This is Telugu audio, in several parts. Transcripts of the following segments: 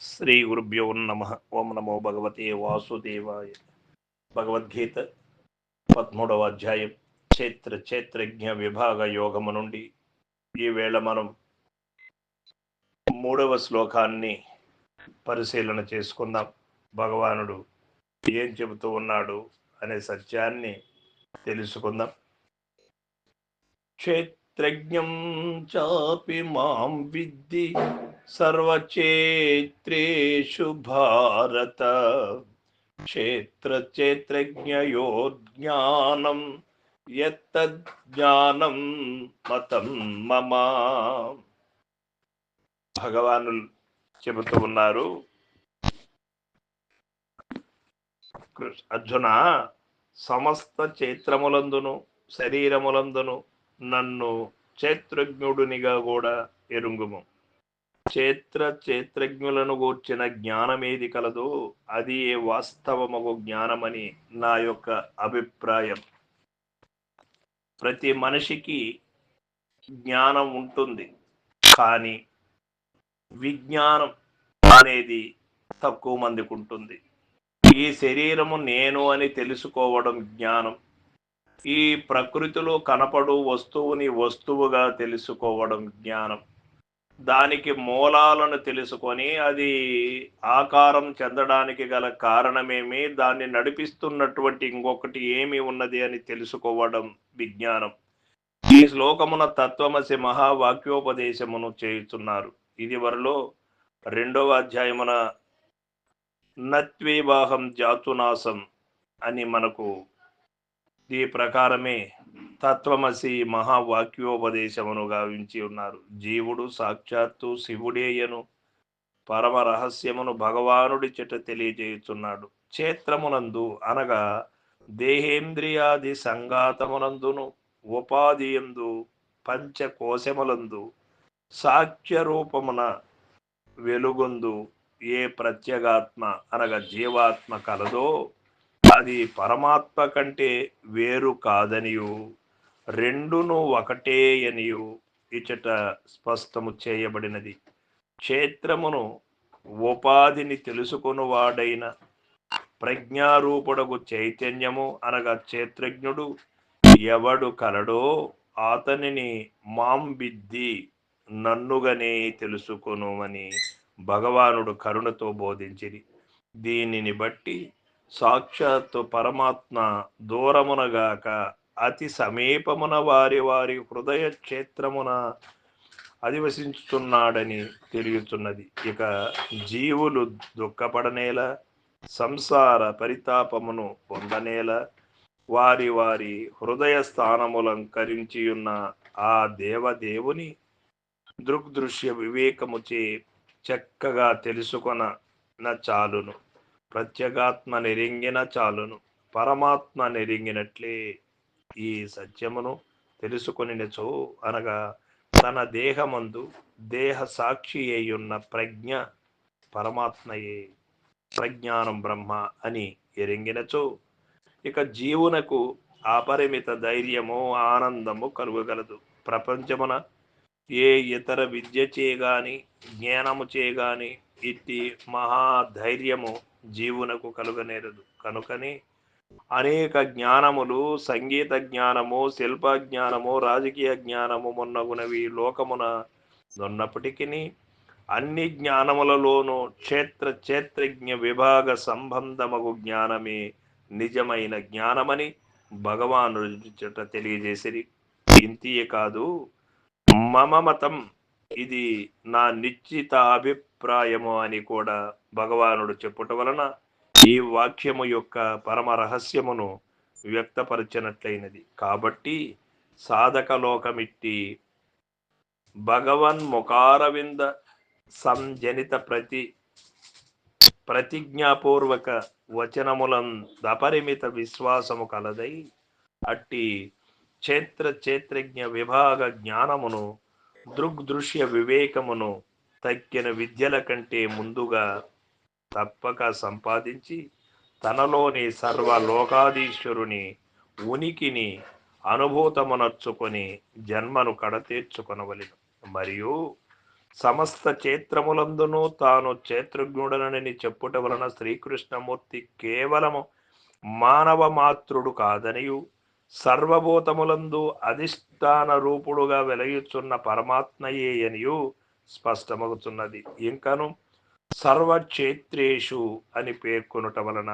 శ్రీ గురుభ్యో నమ. ఓం నమో భగవతే వాసుదేవాయ. భగవద్గీత పదమూడవ అధ్యాయం. క్షేత్ర క్షేత్రజ్ఞ విభాగ యోగము నుండి ఈవేళ మనం మూడవ శ్లోకాన్ని పరిశీలన చేసుకుందాం. భగవానుడు ఏం చెబుతూ ఉన్నాడు అనే సత్యాన్ని తెలుసుకుందాం. క్షేత్రజ్ఞం చాపి మాం విద్ది సర్వచేత్రేషు భారత క్షేత్రచేత్రజ్ఞయో జ్ఞానం ఎత్తజ్ఞానం మతం మమ భగవానులు చెబుతూ ఉన్నారు. కృష్ణ- అర్జున సమస్త చైత్రములందును శరీరములందును నన్ను క్షేత్రజ్ఞుడునిగా కూడా ఎరుంగుము. క్షేత్ర క్షేత్రజ్ఞులను గూర్చిన జ్ఞానమేది కలదో అది ఏ వాస్తవమగు జ్ఞానమని నా యొక్క అభిప్రాయం. ప్రతి మనిషికి జ్ఞానం ఉంటుంది కానీ విజ్ఞానం అనేది తక్కువ మందికి ఉంటుంది ఈ శరీరము నేను అని తెలుసుకోవడం జ్ఞానం ఈ ప్రకృతిలో కనపడు వస్తువుని వస్తువుగా తెలుసుకోవడం జ్ఞానం. దానికి మూలాలను తెలుసుకొని అది ఆకారం చెందడానికి గల కారణమేమి దాన్ని నడిపిస్తున్నటువంటి ఇంకొకటి ఏమి ఉన్నది అని తెలుసుకోవడం విజ్ఞానం. ఈ శ్లోకమున తత్వమసి మహావాక్యోపదేశమును చేయుచున్నారు. ఇది వరలో రెండవ అధ్యాయమున నత్వేవాహం జాతునాసం అని మనకు ఈ ప్రకారమే తత్వమసి మహావాక్యోపదేశమును గావించి ఉన్నారు. జీవుడు సాక్షాత్తు శివుడేయను. పరమ రహస్యమును భగవానుడి చెట తెలియజేయుచున్నాడు. క్షేత్రమునందు అనగా దేహేంద్రియాది సంఘాతమునందును ఉపాధియందు పంచకోశములందు సాక్ష్య రూపమున వెలుగొందు ఏ ప్రత్యేగాత్మ అనగా జీవాత్మ కలదో అది పరమాత్మ కంటే వేరు కాదనియు. రెండును ఒకటే అనియు ఇచట స్పష్టము చేయబడినది. క్షేత్రమును ఉపాధిని తెలుసుకొనువాడైన ప్రజ్ఞారూపుడకు చైతన్యము అనగా క్షేత్రజ్ఞుడు ఎవడు కలడో అతనిని మాంబిద్ది నన్నుగనే తెలుసుకొను అని భగవానుడు కరుణతో బోధించిరి. దీనిని బట్టి సాక్షాత్తు పరమాత్మ దూరమునగాక అతి సమీపమున వారి వారి హృదయ క్షేత్రమున అధివసించుతున్నాడని తెలియచున్నది. ఇక జీవులు దుఃఖపడనేల సంసార పరితాపమును పొందనేల వారి వారి హృదయ స్థానములంకరించి ఉన్న ఆ దేవదేవుని దృగ్దృశ్య వివేకముచే చక్కగా తెలుసుకొన చాలును. ప్రత్యేగాత్మ నెరింగిన చాలును. పరమాత్మ నెరింగినట్లే ఈ సత్యమును తెలుసుకొనినచో అనగా తన దేహమందు దేహ సాక్షి అయ్యున్న ప్రజ్ఞ పరమాత్మయే ప్రజ్ఞానం బ్రహ్మ అని ఎరింగినచో ఇక జీవునకు అపరిమిత ధైర్యము ఆనందము కలుగగలదు. ప్రపంచమున ఏ ఇతర విద్య చేయగాని జ్ఞానము చేయగాని ఇట్టి మహాధైర్యము జీవునకు కలుగనేరదు. కనుకని అనేక జ్ఞానములు సంగీత జ్ఞానము శిల్ప జ్ఞానము రాజకీయ జ్ఞానము మొన్నగునవి లోకమున ఉన్నప్పటికీ అన్ని జ్ఞానములలోనూ క్షేత్ర క్షేత్రజ్ఞ విభాగ సంబంధమగు జ్ఞానమే నిజమైన జ్ఞానమని భగవాను చెట తెలియజేసిరి. ఇంతియే కాదు మమ మతం ఇది నా నిశ్చిత అభిప్రాయము అని కూడా భగవానుడు చెప్పుట వలన ఈ వాక్యము యొక్క పరమ రహస్యమును వ్యక్తపరచినట్లయినది. కాబట్టి సాధక లోకమిట్టి భగవన్ ముఖారవింద సంజనిత ప్రతి ప్రతిజ్ఞాపూర్వక వచనములం అపరిమిత విశ్వాసము కలదై అట్టి క్షేత్ర క్షేత్రజ్ఞ విభాగ జ్ఞానమును దృగ్దృశ్య వివేకమును తక్కిన విద్యల కంటే ముందుగా తప్పక సంపాదించి తనలోని సర్వలోకాధీశ్వరుని ఉనికిని అనుభూతమునర్చుకొని జన్మను కడతీర్చుకొనవలను. మరియు సమస్త క్షేత్రములందును తాను క్షేత్రజ్ఞుడనని చెప్పుట వలన శ్రీకృష్ణమూర్తి కేవలము మానవ మాతృడు కాదనియు. సర్వభూతములందు అధిష్టాన రూపుడుగా వెలయుచున్న పరమాత్మయే అనియు స్పష్టమవుతున్నది ఇంకను సర్వక్షేత్రేషు అని పేర్కొనుట వలన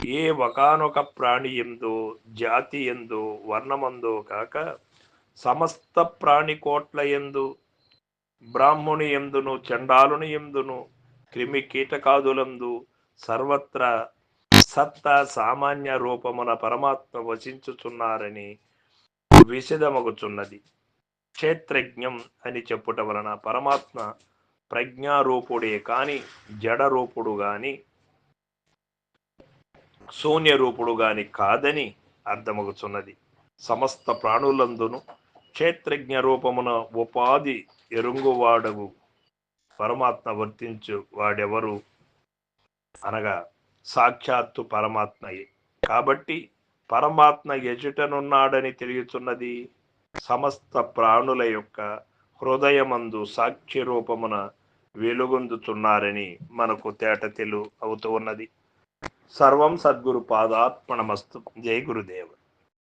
ఏ ఒకనొక ప్రాణి ఎందు జాతి ఎందో వర్ణమందో కాక సమస్త ప్రాణికోట్ల ఎందు బ్రాహ్మణి ఎందును చండాలుని ఎందును క్రిమి కీటకాదులందు సర్వత్రా సత్త సామాన్య రూపమున పరమాత్మ వసించుచున్నారని విషదమగుచున్నది క్షేత్రజ్ఞం అని చెప్పుట వలన పరమాత్మ ప్రజ్ఞారూపుడే కానీ జడరూపుడు గాని శూన్యరూపుడు గాని కాదని అర్థమగుచున్నది. సమస్త ప్రాణులందును క్షేత్రజ్ఞ రూపమున ఉపాధి ఎరుంగువాడగు పరమాత్మ వర్తించు వాడెవరు? అనగా సాక్షాత్తు పరమాత్మయే. కాబట్టి పరమాత్మ ఎజుటనున్నాడని తెలియచున్నది. సమస్త ప్రాణుల యొక్క హృదయమందు సాక్షి రూపమున వెలుగొందుతున్నారని మనకు తేట తెలు అవుతూ ఉన్నది. సర్వం సద్గురు పాదాత్మనమస్తు జై గురుదేవ్.